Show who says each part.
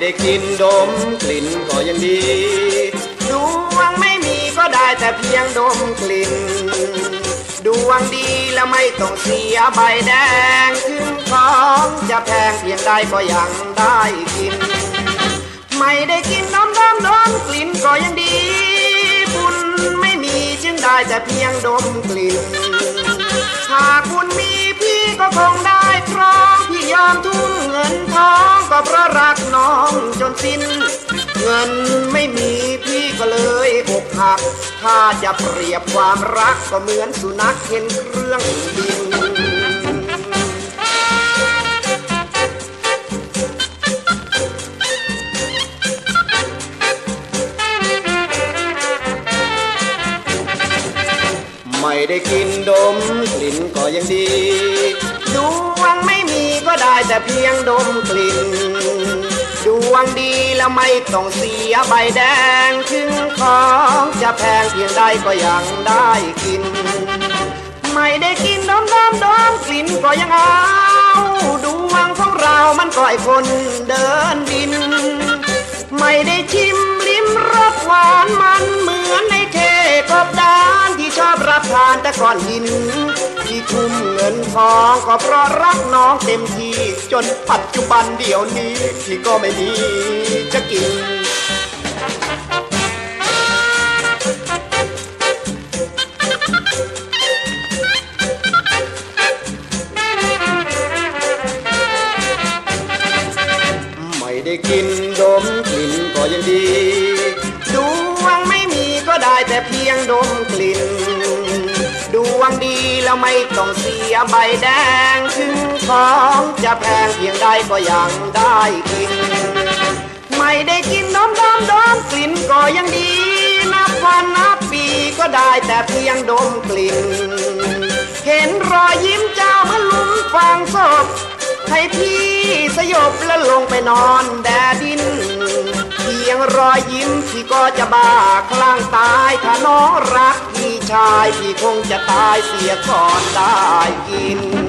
Speaker 1: ได้กินดมกลิ่นก็ยังดี ดวงไม่มีก็ได้แต่เพียงดมกลิ่น ดวงดีแล้วไม่ต้องเสียใบแดงถึงของจะแพงเพียงใดก็ยังได้กิน ไม่ได้กินน้ำดำดมกลิ่นก็ยังดีบุญไม่มีจึงได้แต่เพียงดมกลิ่น หากบุญมีพี่ก็คงได้ครองพี่ยอมทุ่มเงินทองก็เพราะรัก องจนสิ้น เงินไม่มีพี่ก็เลยอกหัก ถ้าจะเปรียบความรักก็เหมือนสุนัขเห็นเครื่องบินไม่ได้กินดมกลิ่นก็ยังดี ดวงไม่มีก็ได้แต่เพียงดมกลิ่น ดวงดีแล้วไม่ต้องเสียใบแดง ถึงของจะแพงเพียงใดก็ยังได้กิน ไม่ได้กินดมดมดมกลิ่นก็ยังเอาดวงของเรามันก็ไอคนเดินดิน ไม่ได้ชิมลิ้มรสหวานมันเหมือนในเท ชอบรับทานแต่ก่อนหิน ที่ทุ่มเงินทองก็เพราะรักน้องเต็มที่ จนปัจจุบันเดี๋ยวนี้ที่ก็ไม่มีจะกินไม่ได้กินดมกลิ่นก็ยังดี ดวงไม่มีก็ได้แต่เพียงดมกลิ่น แล้วไม่ต้องเสียใบแดง ถึงของจะแพงเพียงใดก็ยังได้กิน ไม่ได้กินดมดมดมกลิ่นก็ยังดี นับวันนับปีก็ได้แต่เพียงดมกลิ่น เห็นรอยยิ้มเจ้าเมื่อลุงฟังศพให้พี่สยบแล้วลงไปนอนแดดิน พียงรอยยิ้มพี่ก็จะบ้าคลั่งตายถ้าน้องรักพี่ชายพี่คงจะตายเสียก่อนได้กิน